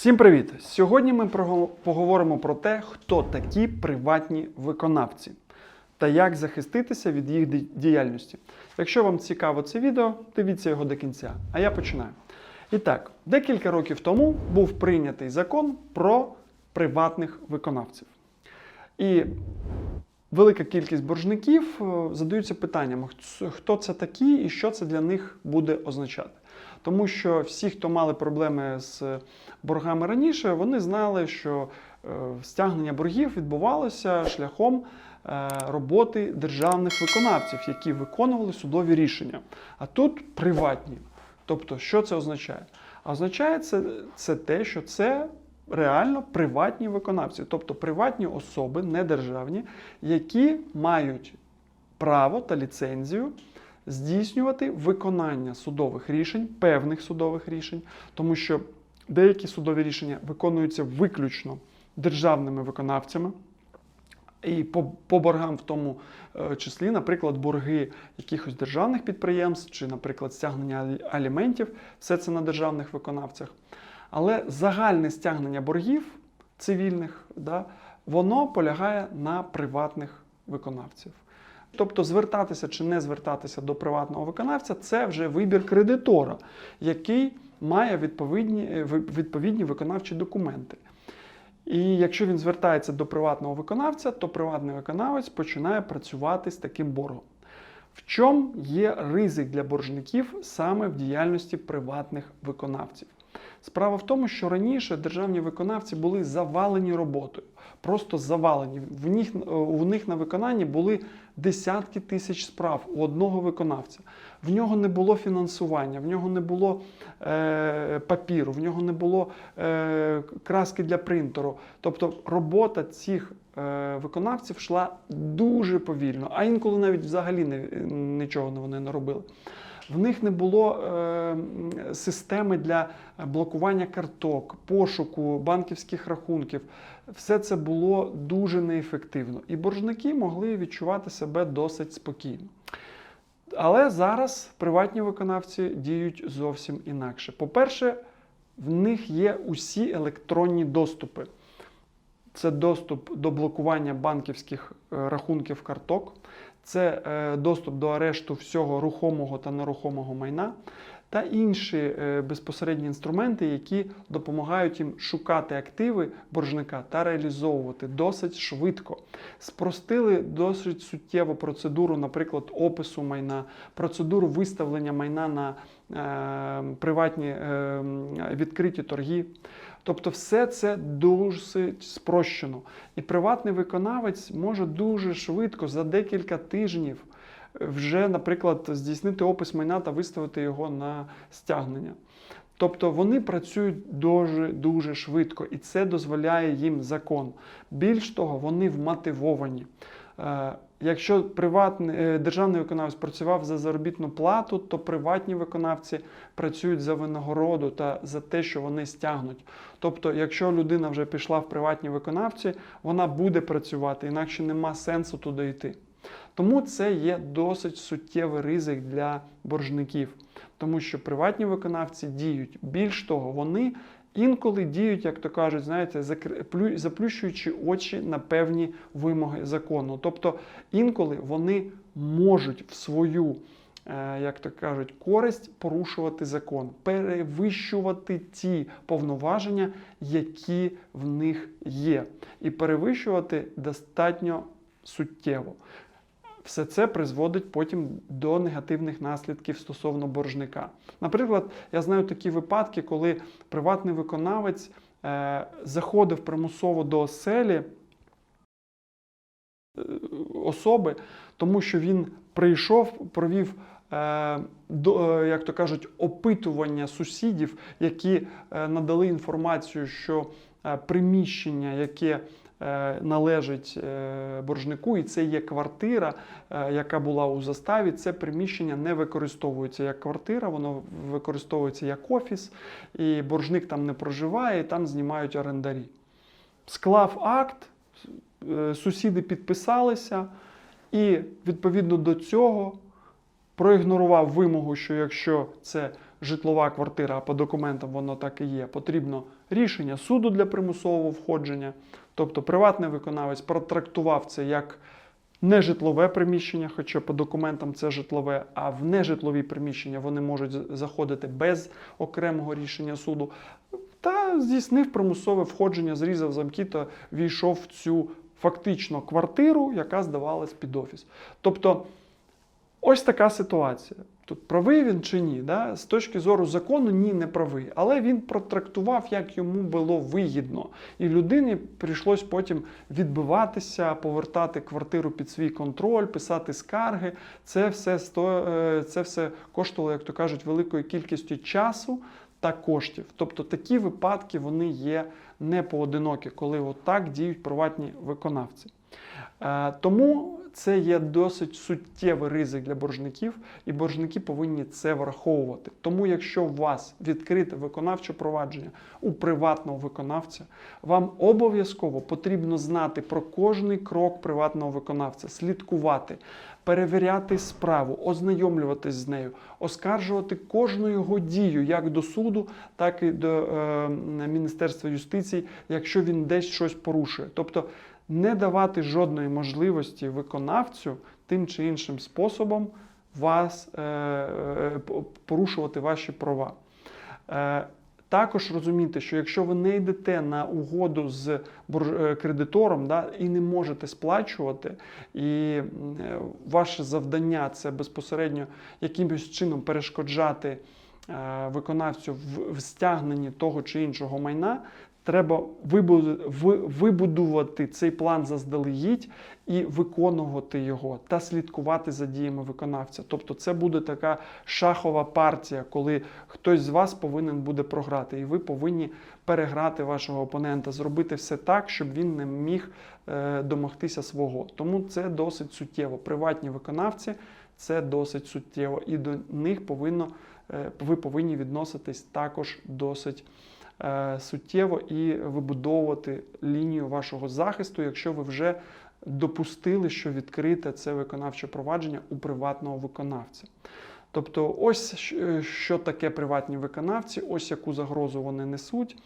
Всім привіт! Сьогодні ми поговоримо про те, хто такі приватні виконавці та як захиститися від їх діяльності. Якщо вам цікаво це відео, дивіться його до кінця. А я починаю. І так, декілька років тому був прийнятий закон про приватних виконавців. І велика кількість боржників е, задаються питанням, хто- хто це такі і що це для них буде означати. Тому що всі, хто мали проблеми з боргами раніше, вони знали, що е, стягнення боргів відбувалося шляхом е, роботи державних виконавців, які виконували судові рішення. А тут приватні. Тобто, що це означає? А означає це, це те, що це реально приватні виконавці, тобто приватні особи, не державні, які мають право та ліцензію здійснювати виконання судових рішень, певних судових рішень, тому що деякі судові рішення виконуються виключно державними виконавцями. І по, по боргам в тому е, числі, наприклад, борги якихось державних підприємств чи, наприклад, стягнення аліментів, все це на державних виконавцях. Але загальне стягнення боргів цивільних, да, воно полягає на приватних виконавців. Тобто звертатися чи не звертатися до приватного виконавця це вже вибір кредитора, який має відповідні, е, відповідні виконавчі документи. І якщо він звертається до приватного виконавця, то приватний виконавець починає працювати з таким боргом. В чому є ризик для боржників саме в діяльності приватних виконавців? Справа в тому, що раніше державні виконавці були завалені роботою, просто завалені. В них, у них на виконанні були десятки тисяч справ у одного виконавця. В нього не було фінансування, в нього не було е, папіру, в нього не було е, краски для принтеру. Тобто робота цих е, виконавців йшла дуже повільно, а інколи навіть взагалі не, нічого вони не робили. В них не було е, системи для блокування карток, пошуку банківських рахунків. Все це було дуже неефективно. І боржники могли відчувати себе досить спокійно. Але зараз приватні виконавці діють зовсім інакше. По-перше, в них є усі електронні доступи. Це доступ до блокування банківських е, рахунків карток, це е, доступ до арешту всього рухомого та нерухомого майна та інші е, безпосередні інструменти, які допомагають їм шукати активи боржника та реалізовувати досить швидко. Спростили досить суттєво процедуру, наприклад, опису майна, процедуру виставлення майна на е, приватні відкриті торги. Тобто, все це досить спрощено. І приватний виконавець може дуже швидко за декілька тижнів вже, наприклад, здійснити опис майна та виставити його на стягнення. Тобто вони працюють дуже дуже швидко, і це дозволяє їм закон. Більш того, вони вмотивовані. Якщо приватний е, державний виконавець працював за заробітну плату, то приватні виконавці працюють за винагороду та за те, що вони стягнуть. Тобто, якщо людина вже пішла в приватні виконавці, вона буде працювати, інакше нема сенсу туди йти. Тому це є досить суттєвий ризик для боржників, тому що приватні виконавці діють. Більш того, вони інколи діють, як то кажуть, знаєте, заплющуючи очі на певні вимоги закону. Тобто інколи вони можуть в свою, е, як то кажуть, користь порушувати закон, перевищувати ті повноваження, які в них є, і перевищувати достатньо суттєво. Все це призводить потім до негативних наслідків стосовно боржника. Наприклад, я знаю такі випадки, коли приватний виконавець е, заходив примусово до оселі е, особи, тому що він прийшов, провів. е, До, е, як то кажуть, опитування сусідів, які надали інформацію, що приміщення, яке належить е, боржнику, і це є квартира, е, яка була у заставі. Це приміщення не використовується як квартира, воно використовується як офіс, і боржник там не проживає, і там знімають орендарі. Склав акт, е, сусіди підписалися, і відповідно до цього проігнорував вимогу, що якщо це житлова квартира, а по документам воно так і є, потрібно рішення суду для примусового входження. Тобто приватний виконавець протрактував це як нежитлове приміщення, хоча по документам це житлове, а в нежитлові приміщення вони можуть заходити без окремого рішення суду. Та здійснив примусове входження, зрізав замки та війшов в цю фактично квартиру, яка здавалась під офіс. Тобто, ось така ситуація. Тут правий він чи ні? Да? З точки зору закону, ні, не правий. Але він протрактував, як йому було вигідно. І людині прийшлось потім відбиватися, повертати квартиру під свій контроль, писати скарги. Це все, сто... е, це все коштувало, як то кажуть, великою кількістю часу та коштів. Тобто такі випадки вони є не поодинокі, коли отак діють приватні виконавці. Е, Тому це є досить суттєвий ризик для боржників, і боржники повинні це враховувати. Тому, якщо у вас відкрите виконавче провадження у приватного виконавця, вам обов'язково потрібно знати про кожний крок приватного виконавця, слідкувати, перевіряти справу, ознайомлюватись з нею, оскаржувати кожну його дію, як до суду, так і до е, Міністерства юстиції, якщо він десь щось порушує. Тобто не давати жодної можливості виконавцю тим чи іншим способом вас е, е, порушувати ваші права. Е, також розуміти, що якщо ви не йдете на угоду з е, кредитором да, і не можете сплачувати, і е, ваше завдання це безпосередньо якимось чином перешкоджати виконавцю в стягненні того чи іншого майна, треба вибудувати цей план заздалегідь і виконувати його та слідкувати за діями виконавця. Тобто, це буде така шахова партія, коли хтось з вас повинен буде програти, і ви повинні переграти вашого опонента, зробити все так, щоб він не міг е, домогтися свого. Тому це досить суттєво. Приватні виконавці це досить суттєво, і до них повинно е, ви повинні відноситись також досить суттєво і вибудовувати лінію вашого захисту, якщо ви вже допустили, що відкрите це виконавче провадження у приватного виконавця. Тобто, ось що таке приватні виконавці, ось яку загрозу вони несуть.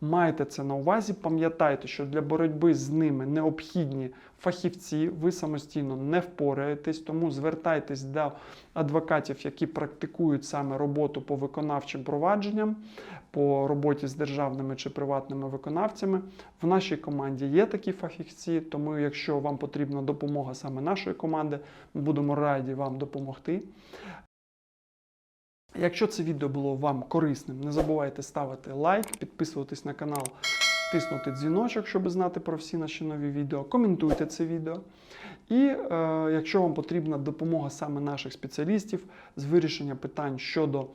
Майте це на увазі, пам'ятайте, що для боротьби з ними необхідні фахівці, ви самостійно не впораєтесь, тому звертайтесь до адвокатів, які практикують саме роботу по виконавчим провадженням, по роботі з державними чи приватними виконавцями. В нашій команді є такі фахівці, тому якщо вам потрібна допомога саме нашої команди, ми будемо раді вам допомогти. Якщо це відео було вам корисним, не забувайте ставити лайк, підписуватись на канал, тиснути дзвіночок, щоб знати про всі наші нові відео. Коментуйте це відео. І е, якщо вам потрібна допомога саме наших спеціалістів з вирішення питань щодо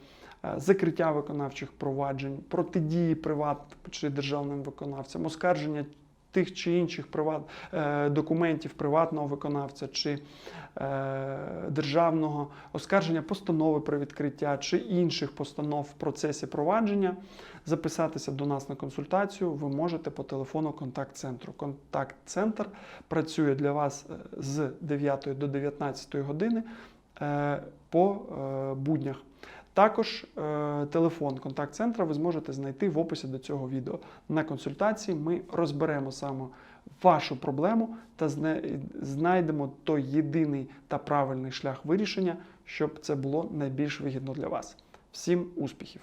е, закриття виконавчих проваджень, протидії приват чи державним виконавцям, оскарження тих чи інших приват, е, документів приватного виконавця чи е, державного, оскарження постанови про відкриття чи інших постанов в процесі провадження, записатися до нас на консультацію ви можете по телефону контакт-центру. Контакт-центр працює для вас е, з 9 до 19 години по буднях. Також е, телефон контакт-центра ви зможете знайти в описі до цього відео. На консультації ми розберемо саме вашу проблему та знайдемо той єдиний та правильний шлях вирішення, щоб це було найбільш вигідно для вас. Всім успіхів!